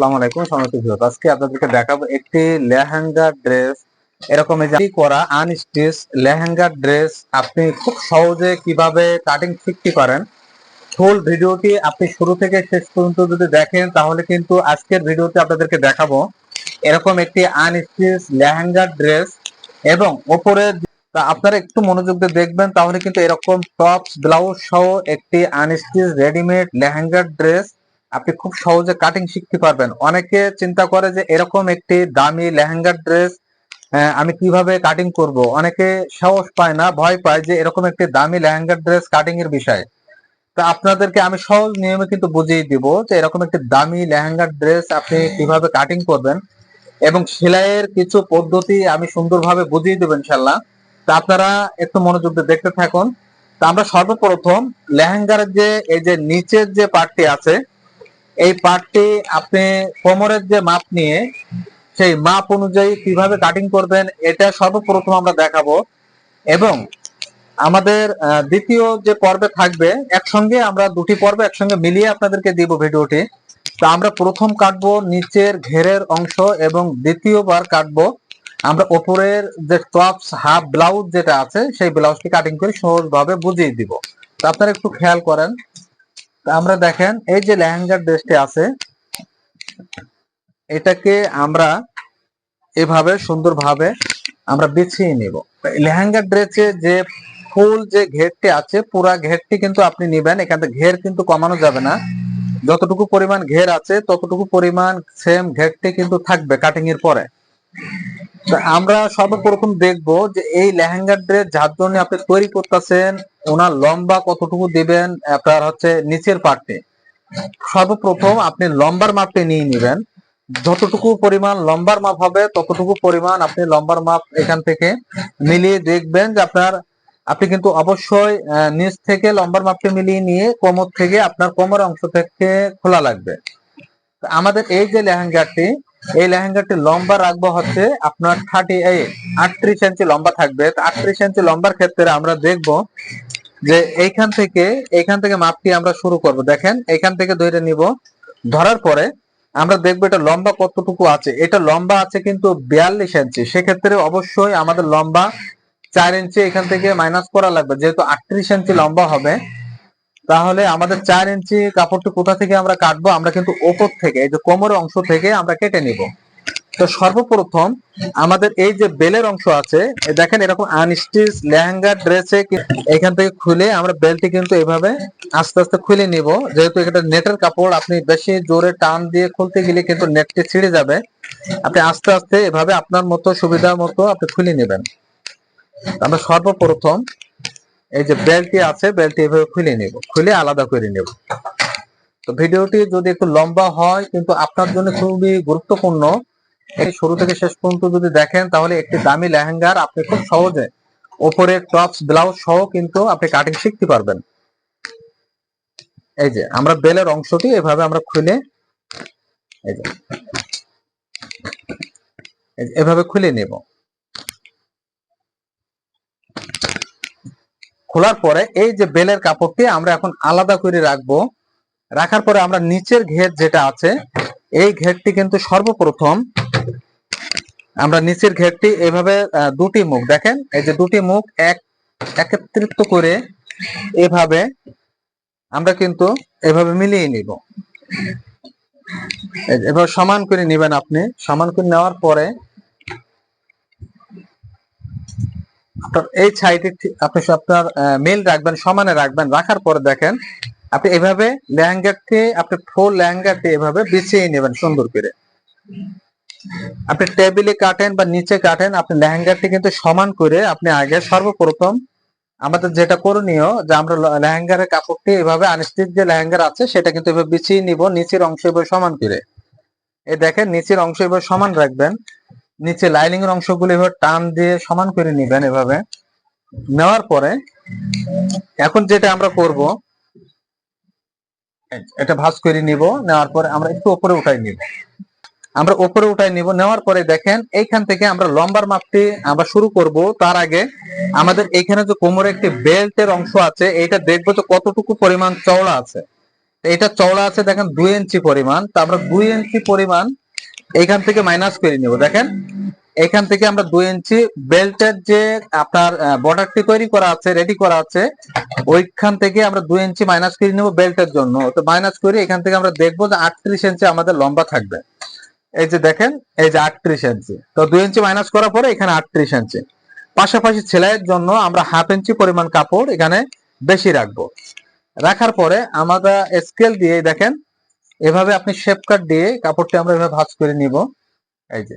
আসসালামু আলাইকুম, সম্মানিত ভিউয়ার আজকে আপনাদেরকে দেখাবো একটি লেহেঙ্গা ড্রেস। এরকম এই করা আনস্টিচ লেহেঙ্গা ড্রেস, আপনি খুব সহজে কীভাবে কাটিং শিখতে পারেন। ফুল ভিডিওটি আপনি শুরু থেকে শেষ পর্যন্ত যদি দেখেন, তাহলে কিন্তু আজকের ভিডিওতে আপনাদেরকে দেখাবো এরকম একটি আনস্টিচ লেহেঙ্গা ড্রেস এবং ওপরে আপনারা একটু মনোযোগ দিয়ে দেখবেন, তাহলে কিন্তু এরকম টপস, ব্লাউজ সহ একটি আনস্টিচ রেডিমেড লেহেঙ্গা ড্রেস আপনি খুব সহজে কাটিং শিখতে পারবেন। অনেকে চিন্তা করে যে এরকম একটি দামি লেহেঙ্গার ড্রেস আমি কীভাবে কাটিং করব? অনেকে সাহস পায় না, ভয় পায় যে এরকম একটি দামি লেহেঙ্গার ড্রেস কাটিং এর বিষয়ে। তা আপনাদেরকে আমি সহজ নিয়মে কিন্তু বুঝিয়ে দিব যে এরকম একটি দামি লেহেঙ্গার ড্রেস আপনি কীভাবে কাটিং করবেন এবং সেলাইয়ের কিছু পদ্ধতি আমি সুন্দরভাবে বুঝিয়ে দেবো ইনশাল্লাহ তা আপনারা একটু মনোযোগ দিয়ে দেখতে থাকুন। তা আমরা সর্বপ্রথম লেহেঙ্গার যে, এই যে নিচের যে পার্টটি আছে এই পার্টটি আপনি কোমরের যে মাপ নিয়ে, সেই মাপ অনুযায়ী কীভাবে কাটিং করবেন, এটা সর্বপ্রথম আমরা দেখাবো। এবং আমাদের দ্বিতীয় যে পর্বে থাকবে, একসঙ্গে আমরা দুটি পর্বে একসঙ্গে মিলিয়ে আপনাদেরকে দিব ভিডিওটি। তো আমরা প্রথম কাটবো নিচের ঘেরের অংশ এবং দ্বিতীয়বার কাটবো। আমরা ওপরের যে টপস, হাফ ব্লাউজ যেটা আছে, সেই ব্লাউজটি কাটিং করে সহজভাবে বুঝিয়ে দিব। তো আপনারা একটু খেয়াল করেন। আমরা দেখেন, এই যে লেহেঙ্গার ড্রেসটি আছে, এটাকে আমরা এভাবে সুন্দরভাবে আমরা বিছিয়ে নিব। লেহেঙ্গার ড্রেসে যে ফুল যে ঘেরটি আছে, পুরা ঘেরটি কিন্তু আপনি নিবেন। এখান থেকে ঘের কিন্তু কমানো যাবে না। যতটুকু পরিমাণ ঘের আছে, ততটুকু পরিমাণ সেম ঘেরটি কিন্তু থাকবে কাটিং এর পরে। আমরা সর্বপ্রথম দেখব যে এই লেহেঙ্গার ড্রেস যার জন্য আপনি তৈরি করতেছেন ওনার লম্বা কতটুকু দিবেন, আপনার হচ্ছে নিচের পার্টে সর্বপ্রথম আপনি লম্বার মাপটি নিয়ে নেবেন। যতটুকু পরিমাণ লম্বার মাপ হবে, ততটুকু পরিমাণ আপনি লম্বার মাপ এখান থেকে মিলিয়ে দেখবেন যে আপনার, আপনি কিন্তু অবশ্যই নিচ থেকে লম্বার মাপটি মিলিয়ে নিয়ে কোমর থেকে আপনার কোমর অংশ থেকে খোলা লাগবে। আমাদের এই যে লেহেঙ্গাটি এই লেহেঙ্গাটি লম্বা রাখব হচ্ছে আপনার থার্টি আটত্রিশ ইঞ্চি লম্বা থাকবে। আটত্রিশ ইঞ্চি লম্বার ক্ষেত্রে আমরা দেখব যে এইখান থেকে এইখান থেকে মাপটি আমরা শুরু করব। দেখেন, এইখান থেকে ধরে নিব। ধরার পরে আমরা দেখব এটা লম্বা কতটুকু আছে। এটা লম্বা আছে কিন্তু বিয়াল্লিশ ইঞ্চি সেক্ষেত্রে অবশ্যই আমাদের লম্বা চার ইঞ্চি এখান থেকে মাইনাস করা লাগবে। যেহেতু আটত্রিশ ইঞ্চি লম্বা হবে তাহলে আমাদের চার ইঞ্চি কাপড়টি কোথা থেকে আমরা কাটবো? আমরা কিন্তু ওপর থেকে, এই যে কোমরের অংশ থেকে আমরা কেটে নিব। তো সর্বপ্রথম আমাদের এই যে বেলের অংশ আছে দেখেন এরকম আনস্টিচ, লেহেঙ্গা, ড্রেসে এখান থেকে খুলে আমরা বেলটি কিন্তু এভাবে আস্তে আস্তে খুলে নিব। যেহেতু এটা নেটের কাপড়, আপনি বেশি জোরে টান দিয়ে খুলতে গেলে কিন্তু নেটটি ছিঁড়ে যাবে। আপনি আস্তে আস্তে এভাবে আপনার মতো, সুবিধা মতো আপনি খুলে নেবেন। আমরা সর্বপ্রথম এই যে বেল্টটি আছে বেল্টটি এভাবে খুলে নেব, খুলে আলাদা করে নেব। তো ভিডিওটি যদি একটু লম্বা হয়, কিন্তু আপনার জন্য খুবই গুরুত্বপূর্ণ। এই শুরু থেকে শেষ পর্যন্ত যদি দেখেন, তাহলে একটি দামি লেহেঙ্গার আপনি খুব সহজে ওপরে টপস ব্লাউজ সহ কিন্তু আপনি কাটিং শিখতে পারবেন। এই যে, আমরা বেলের অংশটি এভাবে আমরা খুলে এই যে, এভাবে খুলে নেব। খোলার পরে এই যে বেলের কাপড়টি আমরা এখন আলাদা করে রাখব। রাখার পরে আমরা নিচের ঘের যেটা আছে, এই ঘেরটি কিন্তু সর্বপ্রথম আমরা নিচের ঘেরটি এভাবে দুটি মুখ দেখেন, এই যে দুটি মুখ এক, একত্রিত করে এভাবে আমরা কিন্তু এভাবে মিলিয়ে নিব। এভাবে সমান করে নেবেন আপনি। সমান করে নেওয়ার পরে আপনার এই সাইডে আপনি আপনার মেল রাখবেন, সমানে রাখবেন, রাখার পরে দেখেন, আপনি এভাবে লেহেঙ্গাটি, আপনি ফুল লেহেঙ্গাটি এভাবে বিছিয়ে নেবেন সুন্দর করে। আপনি টেবিলে কাটেন বা নিচে কাটেন, আপনি লেহেঙ্গাটি কিন্তু সমান করে আপনি আগে সর্বপ্রথম আমাদের যেটা করণীয়, যে আমরা লেহেঙ্গার কাপড়টি এভাবে আনস্টিচ যে লেহেঙ্গার আছে, সেটা কিন্তু এভাবে বিছিয়ে নিব, নিচের অংশ এভাবে সমান করে। এ দেখেন, নিচের অংশ এভাবে সমান রাখবেন। নিচে লাইনিং এর অংশগুলো এভাবে টান দিয়ে সমান করে নিবেন এভাবে। নেওয়ার পরে এখন যেটা আমরা করব, এটা ভাঁজ করে নিব, নেওয়ার পরে আমরা একটু উপরে উঠাই নিব। আমরা উপরে উঠাই নিব, নেওয়ার পরে দেখেন এইখান থেকে আমরা লম্বার মাপটি আমরা শুরু করব। তার আগে আমাদের এখানে যে কোমরে একটি বেল্টের অংশ আছে এটা দেখব যে কতটুকু পরিমাণ চওড়া আছে। এটা চওড়া আছে দেখেন দুই ইঞ্চি পরিমাণ তা আমরা দুই ইঞ্চি পরিমাণ এখান থেকে মাইনাস করে নিব, দেখেন। এখান থেকে আমরা দুই ইঞ্চি বেল্টের যে আপনার বর্ডারটি তৈরি করা আছে রেডি করা আছে, ওইখান থেকে আমরা দুই ইঞ্চি মাইনাস করে নিব বেল্টের জন্য। তো মাইনাস করে এখান থেকে আমরা দেখব যে আটত্রিশ ইঞ্চি আমাদের লম্বা থাকবে। এই যে দেখেন, এই যে আটত্রিশ ইঞ্চি। তো দুই ইঞ্চি মাইনাস করার পরে এখানে আটত্রিশ ইঞ্চি। পাশাপাশি সেলাইয়ের জন্য আমরা হাফ ইঞ্চি পরিমাণ কাপড় এখানে বেশি রাখব। রাখার পরে আমরা স্কেল দিয়ে দেখেন এভাবে আপনি শেপ কাট দিয়ে কাপড়টি আমরা এভাবে ভাঁজ করে নিব। এই যে।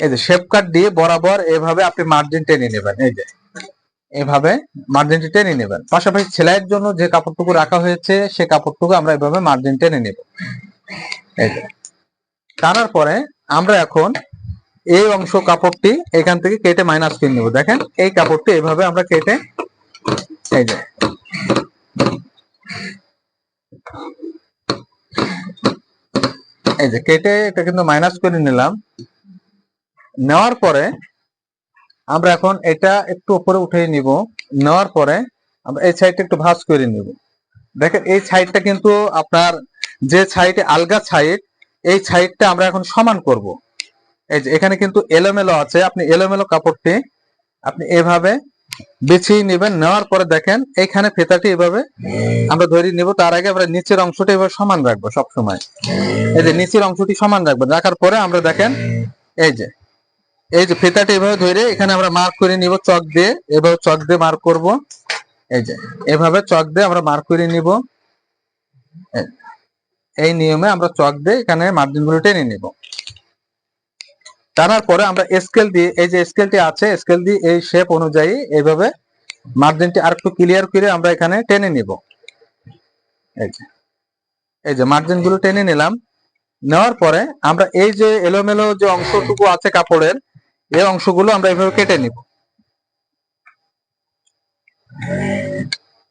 এই যে শেপ কাট দিয়ে বরাবর এভাবে আপনি মার্জিন টেনে নেবেন। এই যে। এভাবে মার্জিনটি টেনে নেবেন। পাশাপাশি সেলাইয়ের জন্য যে কাপড়টুকু রাখা হয়েছে, সে কাপড়টুকু আমরা এভাবে মার্জিন টেনে নেব। এই যে। টানার পরে আমরা এখন এই অংশ কাপড়টি এখান থেকে কেটে মাইনাস করে নেব। দেখেন, এই কাপড়টি এভাবে আমরা কেটে, এই যে। এই যে কেটে এটা কিন্তু মাইনাস করে নিলাম। নেওয়ার পরে আমরা এখন এটা একটু উপরে উঠিয়ে নিব। নেওয়ার পরে আমরা এই সাইডটা একটু ভাঁজ করে নিব। দেখেন, এই সাইডটা কিন্তু আপনার যে সাইডে আলগা সাইড এই সাইডটা আমরা এখন সমান করব। এই যে এখানে কিন্তু এলোমেলো আছে। আপনি এলোমেলো কাপড়টি আপনি এভাবে বিছিয়ে নেবেন, নেওয়ার পরে দেখেন এইখানে ফেতাটি এভাবে আমরা ধরে নিব। তার আগে আমরা নিচের অংশটা এভাবে সমান রাখব সবসময়। এই যে নিচের অংশটি সমান রাখবেন রাখার পরে আমরা দেখেন, এই যে এই যে ফেতাটি এভাবে ধরে এখানে আমরা মার্ক করে নিব চক দিয়ে। এভাবে চক দিয়ে মার্ক করব। এই যে, এভাবে চক দিয়ে আমরা মার্ক করে নিব। এই- নিয়মে আমরা চক দিয়ে এখানে মার্জিনগুলো টেনে নিব। টানার পরে আমরা স্কেল দিয়ে, এই যে স্কেলটি আছে স্কেল দিয়ে এই শেপ অনুযায়ী এইভাবে মার্জিনটি আর একটু ক্লিয়ার করে আমরা এখানে টেনে নিব। এই যে এই যে মার্জিনগুলো টেনে নিলাম। নেওয়ার পরে আমরা এই যে এলোমেলো যে অংশটুকু আছে কাপড়ের, এই অংশগুলো আমরা এইভাবে কেটে নিব।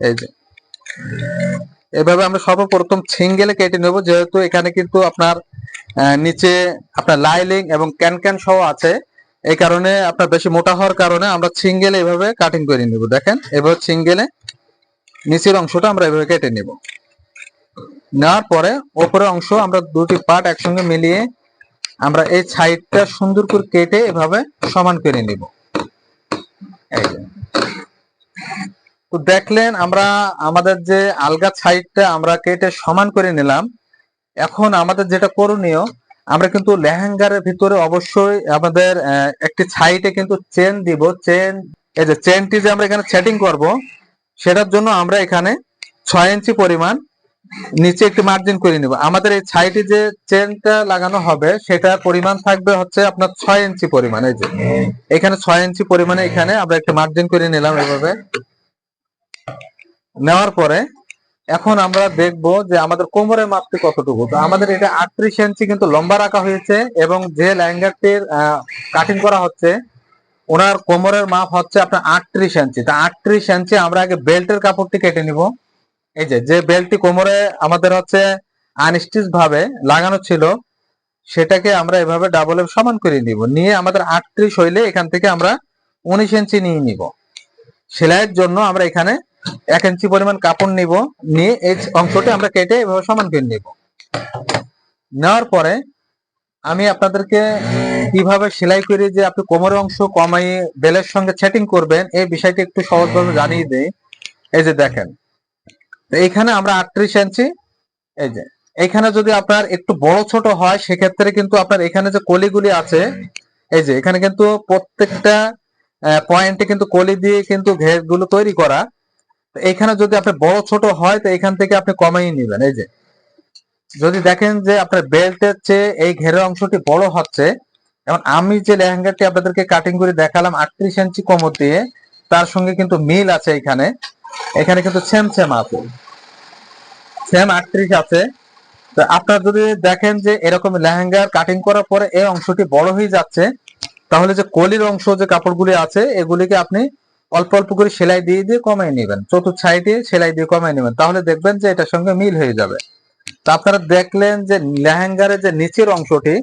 এই যে এভাবে আমরা সর্বপ্রথম সিঙ্গেলে কেটে নেব, যেহেতু এখানে কিন্তু আপনার নিচে আপনার লাইলিং এবং ক্যান ক্যান সহ আছে। এই কারণে আপনার বেশি মোটা হওয়ার কারণে আমরা ছিঙ্গেলে এভাবে কাটিং করে নিব। দেখেন, এভাবে ছিঙ্গেলে নিচের অংশটা আমরা এভাবে কেটে নেব। নেওয়ার পরে ওপরের অংশ আমরা দুটি পার্ট একসঙ্গে মিলিয়ে আমরা এই সাইডটা সুন্দর করে কেটে এভাবে সমান করে নিব। তো দেখলেন আমরা আমাদের যে আলগা সাইডটা আমরা কেটে সমান করে নিলাম। এখন আমাদের যেটা করণীয়, আমরা কিন্তু লেহেঙ্গার ভিতরে অবশ্যই আমাদের একটি সাইডে কিন্তু চেন দিব। চেন এই যে চেনটি যে আমরা এখানে সেটিং করব, সেটার জন্য আমরা এখানে ছয় ইঞ্চি পরিমাণ নিচে একটি মার্জিন করে নিব। আমাদের এই সাইডে যে চেনটা লাগানো হবে সেটা পরিমাণ থাকবে হচ্ছে আপনার ছয় ইঞ্চি পরিমাণ। এই যে, এখানে ছয় ইঞ্চি পরিমাণে এখানে আমরা একটা মার্জিন করে নিলাম এভাবে। নেওয়ার পরে এখন আমরা দেখব যে আমাদের কোমরের মাপটি কতটুকু। তো আমাদের এটা আটত্রিশ ইঞ্চি কিন্তু লম্বা রাখা হয়েছে এবং যে ল্যাঙ্গারটির কাটিং করা হচ্ছে, ওনার কোমরের মাপ হচ্ছে আপনার আটত্রিশ ইঞ্চি। তা আটত্রিশ ইঞ্চি আমরা আগে বেল্টের কাপড়টি কেটে নিব। এই যে যে বেল্টটি কোমরে আমাদের হচ্ছে আনস্টিচ ভাবে লাগানো ছিল, সেটাকে আমরা এভাবে ডাবল সমান করে নিব। নিয়ে আমাদের আটত্রিশ হইলে এখান থেকে আমরা উনিশ ইঞ্চি নিয়ে নিব। সেলাইয়ের জন্য আমরা এখানে এক ইঞ্চি পরিমাণ কাপড় নিব, নিয়ে এই অংশটি আমরা কেটে এভাবে সমান করে নিব। নেওয়ার পরে আমি আপনাদেরকে কীভাবে সেলাই করে যে আপনি কোমরের অংশ কমাই বেলের সঙ্গে সেটিং করবেন, এই বিষয়টি একটু সহজভাবে জানিয়ে দেই। এই যে দেখেন, তো এইখানে আমরা আটত্রিশ ইঞ্চি, এই যে, এখানে যদি আপনার একটু বড় ছোট হয়, সেক্ষেত্রে কিন্তু আপনার এখানে যে কলিগুলি আছে, এই যে, এখানে কিন্তু প্রত্যেকটা পয়েন্টে কিন্তু কলি দিয়ে কিন্তু ঘেরগুলো তৈরি করা। এখানে যদি আপনার বড় ছোট হয়, তো এখান থেকে আপনি কমাই নেবেন। এই যে, যদি দেখেন যে আপনার বেল্টের চেয়ে এই ঘেরের অংশটি বড় হচ্ছে, এখন আমি যে লেহেঙ্গাটি আপনাদেরকে কাটিং করে দেখালাম, আটত্রিশ ইঞ্চি কোমর দিয়ে, তার সঙ্গে কিন্তু মিল আছে এখানে। এখানে কিন্তু সেম সেম আছে। সেম আটত্রিশ আছে। তো আপনার যদি দেখেন যে এরকম লেহেঙ্গার কাটিং করার পরে এই অংশটি বড় হয়ে যাচ্ছে, তাহলে যে কলির অংশ যে কাপড়গুলি আছে, এগুলিকে আপনি অল্প অল্প করে সেলাই দিয়ে দিয়ে কমাই নেবেন। চতুর্থ সাইডে সেলাই দিয়ে কমাই নেবেন। তাহলে দেখবেন যে এটার সঙ্গে মিল হয়ে যাবে। তা আপনারা দেখলেন যে লেহেঙ্গার যে নিচের অংশটি,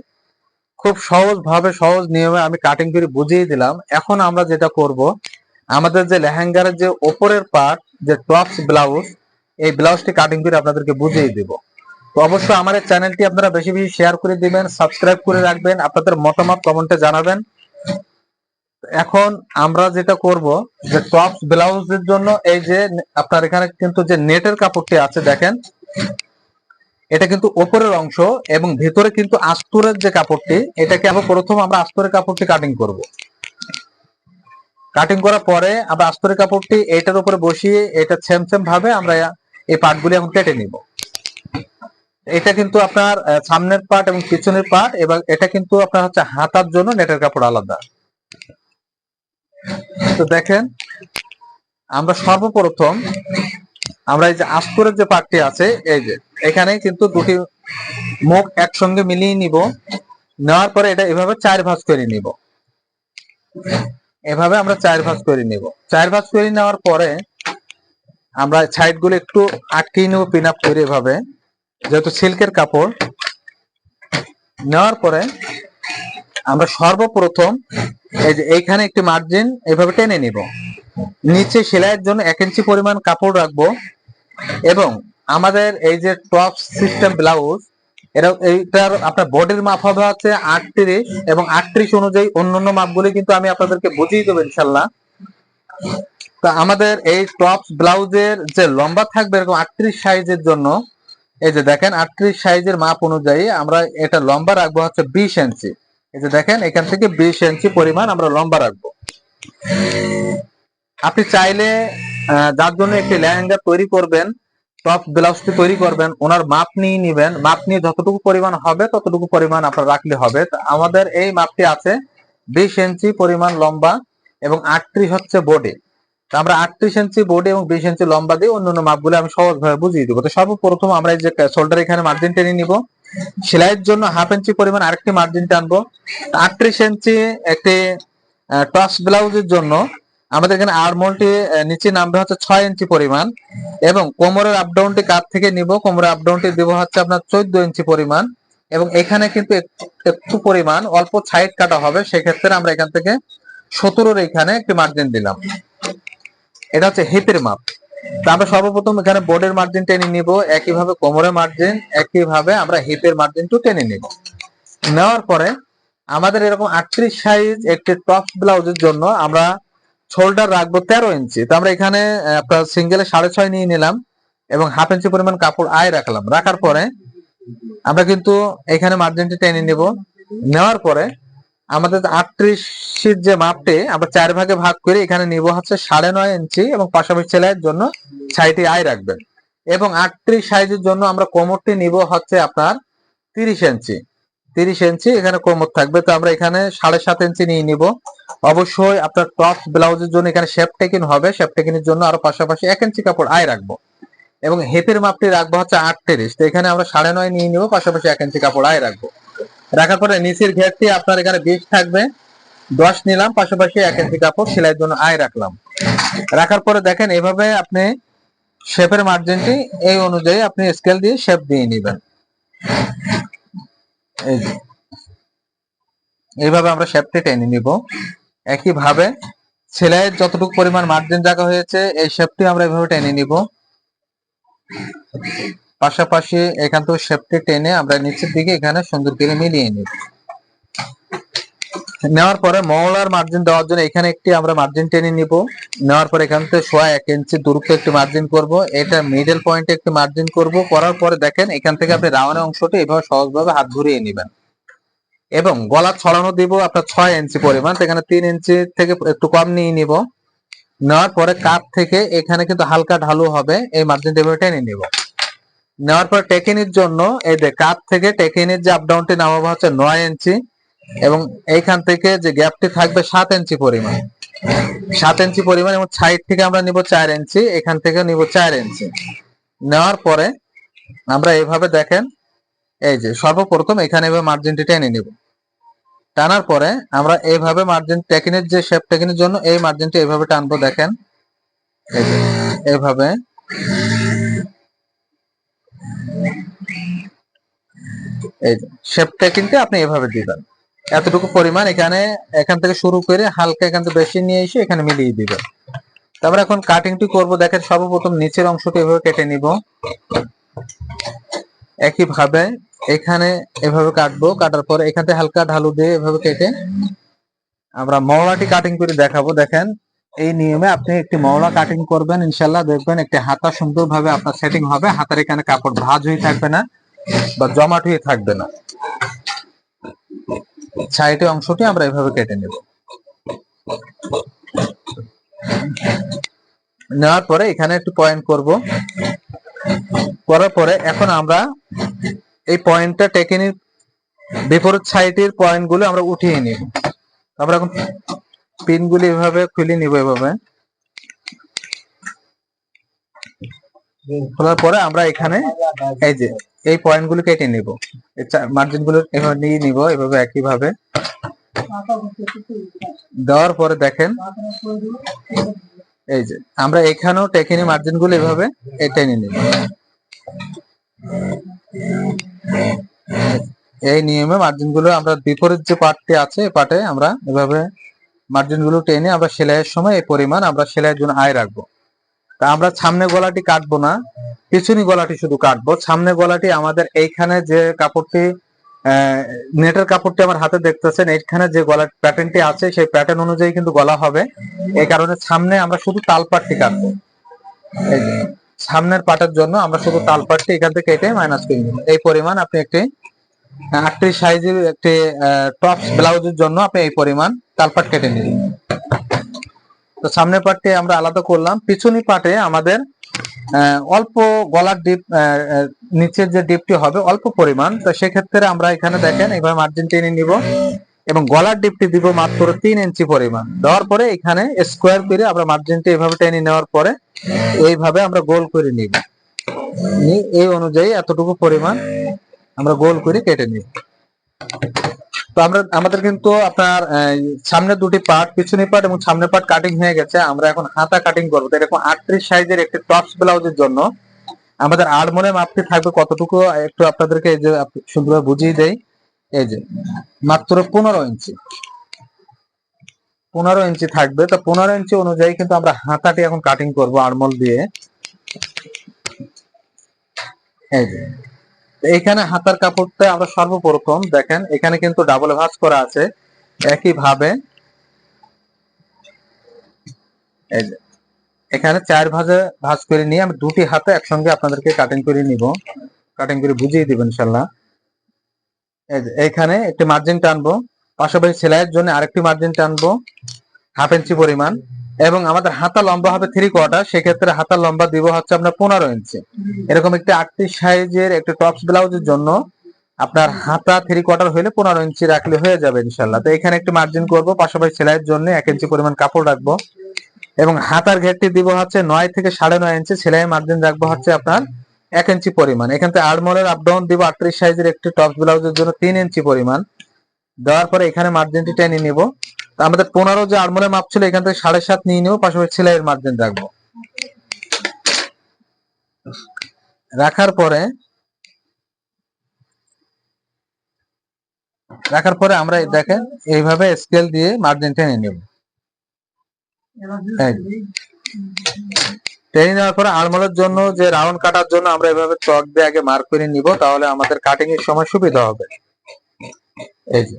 খুব সহজ ভাবে সহজ নিয়মে আমি কাটিং করে বুঝিয়ে দিলাম। এখন আমরা যেটা করব, আমাদের যে লেহেঙ্গার যে ওপরের পার্ট যে টপস ব্লাউজ এই ব্লাউজটি কাটিং করে আপনাদেরকে বুঝিয়ে দিব। তো অবশ্যই এই চ্যানেলটি আপনারা বেশি বেশি শেয়ার করে দিবেন সাবস্ক্রাইব করে রাখবেন। আপনাদের মতামত কমেন্টে জানাবেন। এখন আমরা যেটা করব, যে টপস ব্লাউজের জন্য এই যে আপনার এখানে কিন্তু যে নেটের কাপড়টি আছে দেখেন, এটা কিন্তু ওপরের অংশ এবং ভেতরে কিন্তু আস্তরের যে কাপড়টি, এটাকে আবার প্রথম আমরা আস্তরের কাপড়টি কাটিং করব। কাটিং করার পরে আমরা আস্তরের কাপড়টি এটার উপরে বসিয়ে এটা সেম সেম ভাবে আমরা এই পার্টগুলি এখন কেটে নিব। এটা কিন্তু আপনার সামনের পার্ট এবং পিছনের পার্ট এবং এটা কিন্তু আপনার হচ্ছে হাতার জন্য নেটের কাপড় আলাদা। তো দেখেন, আমরা সর্বপ্রথম, আমরা এই যে আস্তরের যে পার্টটি আছে, এই যে, এখানে কিন্তু দুটি মুখ একসঙ্গে মিলিয়ে নিব, নেওয়ার পরে এটা এভাবে চার ভাঁজ করে নিব। এভাবে আমরা চার ভাঁজ করে নিব। চার ভাঁজ করে নেওয়ার পরে আমরা সাইডগুলো একটু আটকে নেব পিন আপ করে এভাবে, যেহেতু সিল্কের কাপড়। নেওয়ার পরে আমরা সর্বপ্রথম এই যে এইখানে একটি মার্জিন এভাবে টেনে নিব। নিচে সেলাইয়ের জন্য এক ইঞ্চি পরিমাণ কাপড় রাখব এবং আমাদের এই যে টপ সিস্টেম ব্লাউজ এটা এইটার আপনার বডির মাপ হবে হচ্ছে আটত্রিশ এবং আটত্রিশ অনুযায়ী অন্যান্য মাপগুলি কিন্তু আমি আপনাদেরকে বুঝিয়ে দেবো ইনশাল্লাহ তা আমাদের এই টপস ব্লাউজের যে লম্বা থাকবে এরকম আটত্রিশ সাইজের জন্য, এই যে দেখেন আটত্রিশ সাইজের মাপ অনুযায়ী আমরা এটা লম্বা রাখব হচ্ছে বিশ ইঞ্চি এই যে দেখেন, এখান থেকে বিশ ইঞ্চি পরিমাণ আমরা লম্বা রাখব। আপনি চাইলে যার জন্য একটি লেহেঙ্গা তৈরি করবেন, টপ, ব্লাউজটি তৈরি করবেন, ওনার মাপ নিয়ে নিবেন। মাপ নিয়ে যতটুকু পরিমাণ হবে, ততটুকু পরিমাণ আপনার রাখলে হবে। আমাদের এই মাপটি আছে বিশ ইঞ্চি পরিমাণ লম্বা এবং আটত্রিশ হচ্ছে বডি। আমরা আটত্রিশ ইঞ্চি বডি এবং বিশ ইঞ্চি লম্বা দিয়ে অন্যান্য মাপগুলো আমি সহজভাবে বুঝিয়ে দিব। তো সর্বপ্রথম আমরা এই যে শোল্ডার এখানে মার্জিন টেনে নিব। সেলাইয়ের জন্য হাফ ইঞ্চি পরিমাণ আরেকটি মার্জিন টানবো আটত্রিশ ইঞ্চি একটি টস ব্লাউজের জন্য আমাদের এখানে আরমোলটি নিচে নামবে হচ্ছে ছয় ইঞ্চি পরিমাণ এবং কোমরের আপ ডাউনটি কাত থেকে নিব। কোমরের আপডাউনটি দিব হচ্ছে আপনার চোদ্দ ইঞ্চি পরিমাণ এবং এখানে কিন্তু একটু- পরিমাণ অল্প সাইড কাটা হবে। সেক্ষেত্রে আমরা এখান থেকে সতেরোর এখানে একটি মার্জিন দিলাম। এটা হচ্ছে হিপের মাপ। আমরা সর্বপ্রথম এখানে বোর্ডের মার্জিন টেনে নিব। একইভাবে কোমরের মার্জিন একইভাবে আমরা হিপের মার্জিনটু টেনে নিব। নেওয়ার পরে আমাদের এরকম আটত্রিশ সাইজ একটি টপ ব্লাউজের জন্য আমরা শোল্ডার রাখব তেরো ইঞ্চি তো আমরা এখানে আপনার সিঙ্গেলে সাড়ে ছয় নিয়ে নিলাম এবং হাফ ইঞ্চি পরিমাণ কাপড় আয় রাখলাম। রাখার পরে আমরা কিন্তু এখানে মার্জিনটি টেনে নিব। নেওয়ার পরে আমাদের আটত্রিশের যে মাপটি আমরা চার ভাগে ভাগ করে এখানে নিব হচ্ছে সাড়ে নয় ইঞ্চি এবং পাশাপাশি সেলাইয়ের জন্য সাইডে আয় রাখবেন। এবং আটত্রিশ সাইজের জন্য আমরা কোমরটি নিব হচ্ছে আপনার তিরিশ ইঞ্চি। তিরিশ ইঞ্চি এখানে কোমর থাকবে, তো আমরা এখানে সাড়ে সাত ইঞ্চি নিয়ে নিব। অবশ্যই আপনার টপ ব্লাউজের জন্য এখানে শেপ টেকিন হবে। শেপ টেকিনের জন্য আরও পাশাপাশি এক ইঞ্চি কাপড় আয় রাখব। এবং হেপের মাপটি রাখব হচ্ছে আটত্রিশ। তো এখানে আমরা সাড়ে নয় নিয়ে নিব, পাশাপাশি এক ইঞ্চি কাপড় আয় রাখব। রাখার পরে নিচের ঘেরটি আপনার এখানে বিশ থাকবে। দশ নিলাম, পাশাপাশি এক ইঞ্চি কাপড় সেলাইয়ের জন্য আয় রাখলাম। রাখার পরে দেখেন, এভাবে আপনি শেপের মার্জিনটি এই অনুযায়ী আপনি স্কেল দিয়ে শেপ দিয়ে নেবেন। এইভাবে আমরা শেপটি টেনে নিব। একইভাবে সেলাইয়ের যতটুকু পরিমাণ মার্জিন জায়গা হয়েছে, এই শেপটি আমরা এভাবে টেনে নিব। পাশাপাশি এখান থেকে শেপটি টেনে আমরা নিচের দিকে এখানে সুন্দর করে মিলিয়ে নিব নেওয়ার পরে মহলার মার্জিন দেওয়ার জন্য এখানে একটি আমরা মার্জিন টেনে নিব। নেওয়ার পরে এখান থেকে সোয়া এক ইঞ্চি দূরত্ব একটি মার্জিন করব। এটা মিডল পয়েন্টে একটি মার্জিন করব। করার পরে দেখেন এখান থেকে আপনি রাউন্ডের অংশটি এভাবে সহজভাবে হাত ঘুরিয়ে নেবেন। এবং গলা ছড়ানো দিব আপনার ছয় ইঞ্চি পরিমাণ। এখানে তিন ইঞ্চি থেকে একটু কম নিয়ে নিব। নেওয়ার পরে কাপ থেকে এখানে কিন্তু হালকা ঢালু হবে। এই মার্জিনটা এভাবে টেনে নিব। নেওয়ার পর টেকিনির জন্য এই যে কাপ থেকে টেকিনির যে আপ ডাউনটি নামাবো হচ্ছে নয় ইঞ্চি এবং এইখান থেকে যে গ্যাপটি থাকবে সাত ইঞ্চি পরিমাণ। সাত ইঞ্চি পরিমাণ এবং সাইড থেকে আমরা নিব চার ইঞ্চি, এখান থেকে নিব চার ইঞ্চি। নেওয়ার পরে আমরা এইভাবে দেখেন, এই যে সর্বপ্রথম এখানে এভাবে মার্জিনটি টেনে নিব। টানার পরে আমরা এইভাবে মার্জিন টেকিনের যে শেপ টেকিনের জন্য এই মার্জিনটি এইভাবে টানবো দেখেন। এইভাবে এই যে শেপ টেকিনটি আপনি এভাবে দিবেন। এতটুকু পরিমাণ এখানে, এখান থেকে শুরু করে হালকা এখান থেকে বেশি নিয়ে এসে এখানে মিলিয়ে দিবেন। তারপরে এখন কাটিংটি করব, দেখেন সর্বপ্রথম নিচের অংশটি এভাবে কেটে নিব। একই ভাবে এখানে এভাবে কাটবো, কাটার পরে এখান থেকে হালকা ঢালু দিয়ে এভাবে কেটে আমরা মওলাটি কাটিং করে দেখাবো, দেখেন। এই নিয়মে আপনি একটি মওলা কাটিং করবেন ইনশাল্লাহ দেখবেন একটি হাতা সুন্দরভাবে আপনার সেটিং হবে, হাতার এখানে কাপড় ভাঁজ হয়ে থাকবে না বা জমাট হয়ে থাকবে না। সাইডে অংশটি আমরা এভাবে কেটে নেব। নেওয়ার পরে এখানে একটু পয়েন্ট করব। করার পরে এখন আমরা এই পয়েন্টটা টেকেনির বিপরীত সাইডের পয়েন্টগুলো আমরা উঠিয়ে নিব। আমরা এখন পিন গুলি এভাবে খুলে নিব এভাবে। খোলার পরে আমরা এখানে এই যে, এই পয়েন্টগুলো কেটে নিব। মার্জিনগুলো এভাবে নিয়ে নিব, এভাবে একই ভাবে দেওয়ার পরে দেখেন, এই যে, আমরা এখানেও টেকিনি মার্জিনগুলো এভাবে টেনে নিব। এই নিয়মে মার্জিনগুলো আমরা বিপরীত যে পার্টটি আছে পার্টে আমরা এভাবে মার্জিনগুলো টেনে আমরা সেলাইয়ের সময় এই পরিমাণ আমরা সেলাইয়ের জন্য আয় রাখব। তা আমরা সামনে গলাটি কাটবো না, পিছনি গলাটি শুধু কাটবো। সামনে গলাটি আমাদের এইখানে যে কাপড়টি নেটের কাপড়টি আমার হাতে দেখতেছেন, এইখানে যে গলার প্যাটার্নটি আছে, সেই প্যাটার্ন অনুযায়ী কিন্তু গলা হবে। এই কারণে সামনে আমরা শুধু তালপাটটি কাটবো। সামনের পাটার জন্য আমরা শুধু তালপাটটি এখান থেকে কেটে মাইনাস করে এই পরিমাণ আপনি একটি আটত্রিশ সাইজের একটি টপস ব্লাউজের জন্য আপনি এই পরিমাণ তালপাট কেটে নিন। তো সামনের পাটটি আমরা আলাদা করলাম। পিছনি পাটে আমাদের অল্প গলার ডিপ নিচের যে ডিপটি হবে অল্প পরিমাণ। তো সেক্ষেত্রে আমরা এখানে দেখেন, এইভাবে মার্জিন টেনে নিব এবং গলার ডিপটি দিব মাত্র তিন ইঞ্চি পরিমাণ। দেওয়ার পরে এখানে স্কোয়ার করে আমরা মার্জিনটি এইভাবে টেনে নেওয়ার পরে এইভাবে আমরা গোল করে নিব। এই অনুযায়ী এতটুকু পরিমাণ আমরা গোল করে কেটে নিই। তো আমরা, আমাদের কিন্তু আপনার সামনে দুটি পার্ট পিছনে পার্ট এবং সামনে পার্ট কাটিং হয়ে গেছে। আমরা এখন হাতা কাটিং করব। এরকম আটত্রিশ সাইজের একটি টপস ব্লাউজের জন্য আমাদের আড়মনের মাপটি থাকবে কতটুকু? একটু আপনাদেরকে এই যে সুন্দরভাবে বুঝিয়ে দেই। এই যে, মাত্র পনেরো ইঞ্চি। পনেরো ইঞ্চি থাকবে। তো পনেরো ইঞ্চি অনুযায়ী কিন্তু আমরা হাতাটি এখন কাটিং করব আড়মল দিয়ে। এই যে এখানে হাতার কাপড়টা আমরা সর্বপ্রথম, দেখেন, এখানে কিন্তু ডাবল ভাঁজ করা আছে। একই ভাবে এখানে চার ভাঁজে ভাঁজ করে নিয়ে আমি দুটি হাতে একসঙ্গে আপনাদেরকে কাটিং করে নিব। কাটিং করে বুঝিয়ে দিবেন ইনশাল্লাহ এইখানে একটি মার্জিন টানবো। পাশাপাশি সেলাইয়ের জন্য আরেকটি মার্জিন টানবো। হাফ ইঞ্চি পরিমাণ। এবং আমাদের হাতা লম্বা হবে থ্রি কোয়ার্টার সেক্ষেত্রে হাতা লম্বা দিব হচ্ছে আপনার পনেরো ইঞ্চি এরকম একটি আটত্রিশ সাইজের একটি টপস ব্লাউজের জন্য আপনার হাতা থ্রি কোয়ার্টার হলে পনেরো ইঞ্চি রাখলে হয়ে যাবে ইনশাল্লাহ তো এখানে একটি মার্জিন করব, পাশাপাশি সেলাইয়ের জন্য এক ইঞ্চি পরিমাণ কাপড় রাখব। এবং হাতার ঘেরটি দিব হচ্ছে নয় থেকে সাড়ে নয় ইঞ্চি সেলাই মার্জিন রাখব হচ্ছে আপনার এক ইঞ্চি পরিমাণ। এখান থেকে আড়মোলের আপ ডাউন দিব আটত্রিশ সাইজের একটি টপস ব্লাউজের জন্য তিন ইঞ্চি পরিমাণ। দেওয়ার পরে এখানে মার্জিনটি টেনে নিব। আমাদের পনেরো যে আড়মোলের মাপ ছিল, এখান থেকে সাড়ে সাত নিয়ে নিব, পাশাপাশি সেলাইয়ের মার্জিন রাখব। রাখার পরে রাখার পরে আমরা দেখেন, এইভাবে স্কেল দিয়ে মার্জিন টেনে নেব। টেনে নেওয়ার পরে আড়মোলের জন্য, যে রাউন্ড কাটার জন্য আমরা এভাবে চক দিয়ে আগে মার্ক করে নিব, তাহলে আমাদের কাটিং এর সময় সুবিধা হবে। এই যে।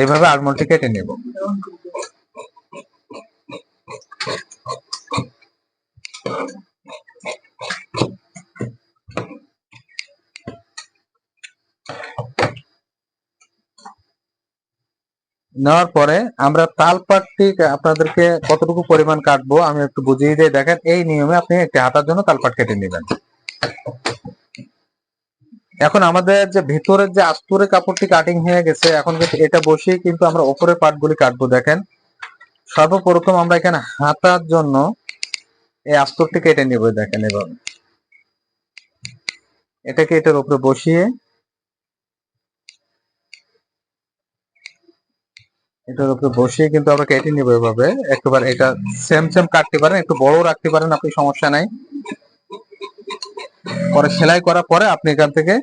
এইভাবে আড়মোলটি কেটে নেব। নেওয়ার পরে আমরা তালপাটটি আপনাদেরকে কতটুকু পরিমাণ কাটবো আমি একটু বুঝিয়ে দিয়ে দেখেন, এই নিয়মে আপনি একটি হাতার জন্য তাল তালপাট কেটে নেবেন। এখন আমাদের যে ভেতরের যে আস্তরের কাপড়টি কাটিং হয়ে গেছে, এখন কিন্তু এটা বসিয়ে কিন্তু আমরা ওপরের পার্ট গুলি কাটবো, দেখেন। সর্বপ্রথম আমরা এখানে হাতার জন্য এই আস্তরটি কেটে নিব, দেখেন এভাবে এটাকে এটার উপরে বসিয়ে এটার উপরে বসিয়ে কিন্তু আমরা কেটে নিব এভাবে। একবার এটা সেম সেম কাটতে পারেন, একটু বড় রাখতে পারেন, আপনি সমস্যা নাই। পরে সেলাই করার পরে আপনি এখান থেকে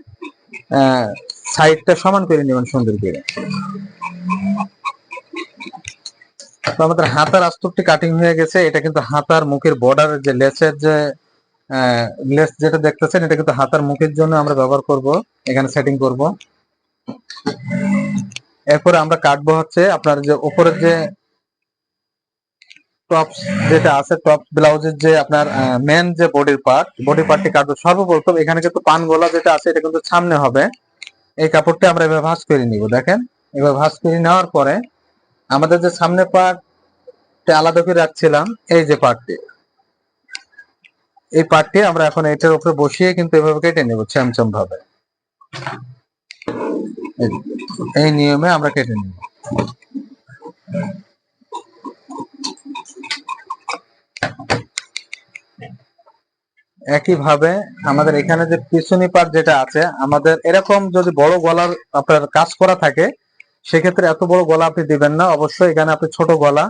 সাইডটা সমান করে নেবেন সুন্দর করে। আমাদের হাতার আস্তরটি কাটিং হয়ে গেছে। এটা কিন্তু হাতার মুখের বর্ডার যে লেসের যে লেস যেটা দেখতেছেন, এটা কিন্তু হাতার মুখের জন্য আমরা ব্যবহার করব। এখানে সেটিং করব। এরপরে আমরা কাটবো হচ্ছে আপনার যে উপরের যে টপস যেটা আছে টপস ব্লাউজের যে আপনার মেন যে বডির পার্ট বডি পার্টটি কাটবো সর্বপ্রথম, এখানে কিন্তু পান গলা যেটা আছে, এটা কিন্তু সামনে হবে। এই কাপড়টা আমরা এভাবে ভাঁজ করে নিব, দেখেন। এবার ভাঁজ করে নেওয়ার পরে আমাদের যে সামনে পার্ট আলাদা করে রাখছিলাম, এই যে পার্টটি এই পার্টটি আমরা এখন এটার উপরে বসিয়ে কিন্তু এভাবে কেটে নেব ছ্যামছম ভাবে। এই নিয়মে আমরা কেটে নেব। একইভাবে আমাদের এখানে যে পিছনি পার্ট যেটা আছে, আমাদের এরকম যদি বড় গলার আপনার কাজ করা থাকে, সেক্ষেত্রে এত বড় গলা আপনি দিবেন না। অবশ্যই এখানে আপনি ছোট গলা,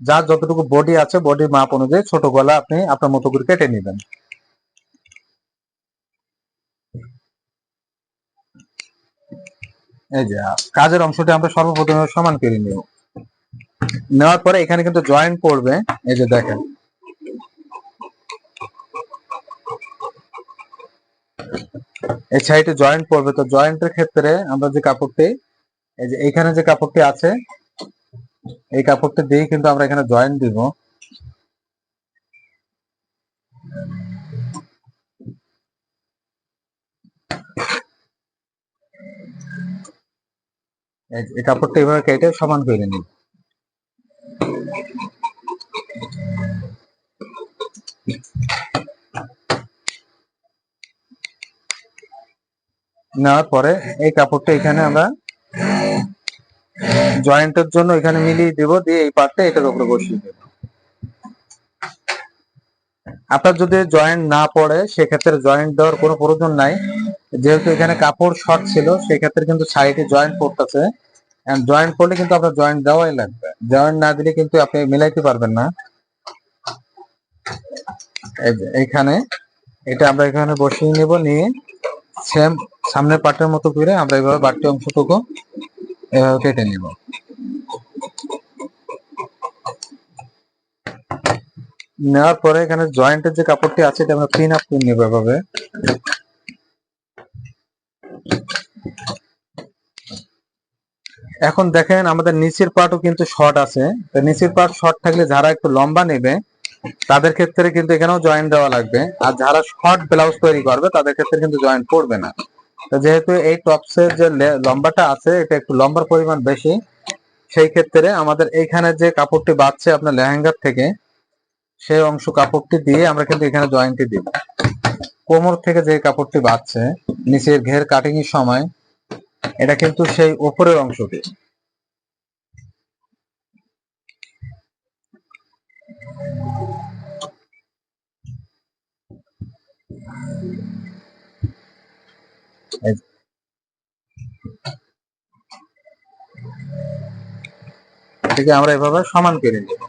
যার যতটুকু বডি আছে বডির মাপ অনুযায়ী ছোট গলা আপনি আপনার মতো করে কেটে নেবেন। এই যে, কাজের অংশটি আমরা সর্বপ্রথমে সমান করে নেব। নেওয়ার পরে এখানে কিন্তু জয়েন্ট পড়বে এই যে দেখেন এই সাইডে জয়েন্ট পড়বে তো জয়েন্টের ক্ষেত্রে আমরা যে কাপড়টি, এই যে এইখানে যে কাপড়টি আছে, এই কাপড়টি দিয়ে কিন্তু আমরা এখানে জয়েন্ট দিব। এই কাপড়টা এভাবে কেটে সমান করে নিব নেওয়ার পরে এই কাপড়টা এখানে আমরা জয়েন্টের জন্য এখানে মিলিয়ে দিব, দিয়ে এই পার্টটা এটার উপরে বসিয়ে দেব। আপনার যদি জয়েন্ট না পড়ে, সেক্ষেত্রে জয়েন্ট দেওয়ার কোনো প্রয়োজন নাই। যেহেতু এখানে কাপড় শর্ট ছিল, সেক্ষেত্রে কিন্তু সাইডে জয়েন্ট পড়তেছে। জয়েন্ট পড়লে কিন্তু আপনার জয়েন্ট দেওয়াই লাগবে। জয়েন্ট না দিলে কিন্তু আপনি মিলাইতে পারবেন না। যে এটা আমরা এখানে বসিয়ে নেব, নিয়ে সেম সামনের পাটের মতো করে আমরা এভাবে বাড়তি অংশটুকু এভাবে কেটে নিব। নেওয়ার পরে এখানে জয়েন্টের যে কাপড়টি আছে এটা আমরা ক্লিন আপ করে নেব এভাবে। এখন দেখেন আমাদের নিচের পার্টও কিন্তু শর্ট আছে। নিচের পার্ট শর্ট থাকলে যারা একটু লম্বা নেবে। তাদের ক্ষেত্রে কিন্তু এখানেও জয়েন্ট দেওয়া লাগবে। আর যারা শর্ট ব্লাউজ তৈরি করবে, তাদের ক্ষেত্রে কিন্তু জয়েন্ট পড়বে না। তো যেহেতু এই টপসের যে লম্বাটা আছে, এটা একটু লম্বার পরিমাণ বেশি, সেই ক্ষেত্রে আমাদের এইখানে যে কাপড়টি বাঁচছে আপনার লেহেঙ্গার থেকে, সেই অংশ কাপড়টি দিয়ে আমরা কিন্তু এখানে জয়েন্টটি দিব। কোমর থেকে যে কাপড়টি বাঁচছে নিচের ঘের কাটিং এর সময়, এটা কিন্তু সেই উপরের অংশটি। এটাকে আমরা এভাবে সমান করে নিব।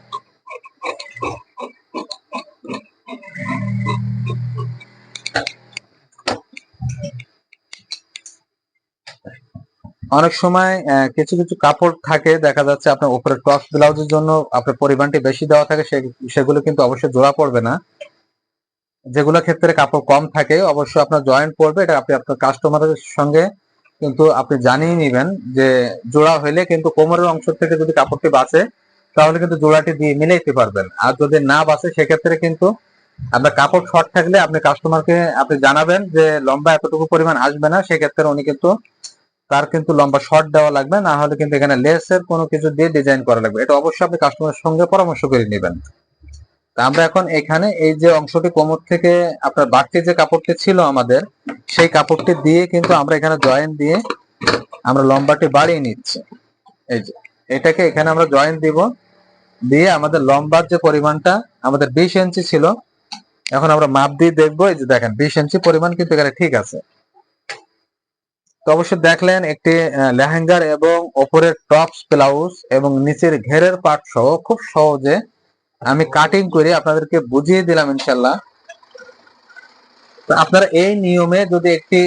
অনেক সময় কিছু কিছু কাপড় থাকে, দেখা যাচ্ছে আপনার উপরে টপস ব্লাউজের জন্য আপনার পরিমাণটি বেশি দেওয়া থাকে সেগুলো কিন্তু অবশ্যই জোড়া পড়বে না। যেগুলো ক্ষেত্রে কাপড় কম থাকে, অবশ্যই আপনার জয়েন্ট পড়বে এটা আপনি আপনার কাস্টমারের সঙ্গে কিন্তু আপনি জানিয়ে নেবেন যে জোড়া হইলে কিন্তু কোমরের অংশ থেকে যদি কাপড়টি বাঁচে তাহলে কিন্তু জোড়াটি দিয়ে মিলাইতে পারবেন। আর যদি না বাঁচে সেক্ষেত্রে কিন্তু আপনার কাপড় শর্ট থাকলে আপনি কাস্টমারকে আপনি জানাবেন যে লম্বা এতটুকু পরিমাণ আসবে না, সেক্ষেত্রে উনি কিন্তু তার কিন্তু লম্বা শর্ট দেওয়া লাগবে। না হলে কিন্তু এখানে লেসের কোনো কিছু দিয়ে ডিজাইন করা লাগবে। এটা অবশ্যই আপনি কাস্টমারের সঙ্গে পরামর্শ করে নেবেন। আমরা এখন এখানে এই যে অংশটি কোমর থেকে আপনার বাড়তি যে কাপড়টি ছিল আমাদের, সেই কাপড়টি দিয়ে কিন্তু আমরা এখানে জয়েন দিয়ে আমরা লম্বাটি বাড়িয়ে নিচ্ছি। এই যে, এটাকে এখানে আমরা জয়েন দিব। দিয়ে আমাদের লম্বার যে পরিমাণটা আমাদের বিশ ইঞ্চি ছিল, এখন আমরা মাপ দিয়ে দেখব। এই যে দেখেন, বিশ ইঞ্চি পরিমাণ কিন্তু এখানে ঠিক আছে। তো অবশ্যই দেখলেন, একটি লেহেঙ্গার এবং ওপরের টপস ব্লাউজ এবং নিচের ঘেরের পার্ট সহ খুব সহজে আমি কাটিং করে আপনাদেরকে বুঝিয়ে দিলাম ইনশাল্লাহ তো আপনারা এই নিয়মে যদি একটি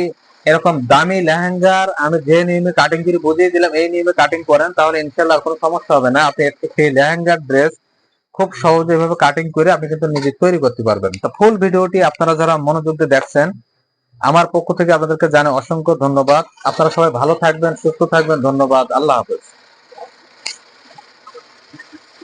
এরকম দামি লেহেঙ্গার আমি যে নিয়মে কাটিং করে বুঝিয়ে দিলাম এই নিয়মে কাটিং করেন তাহলে ইনশাল্লাহ কোনো সমস্যা হবে না। আপনি একটু সেই লেহেঙ্গার ড্রেস খুব সহজে এভাবে কাটিং করে আপনি কিন্তু নিজে তৈরি করতে পারবেন। তো ফুল ভিডিওটি আপনারা যারা মনোযোগ দিয়ে দেখছেন আমার পক্ষ থেকে আপনাদেরকে জানাই অসংখ্য ধন্যবাদ। আপনারা সবাই ভালো থাকবেন সুস্থ থাকবেন ধন্যবাদ। আল্লাহ হাফেজ।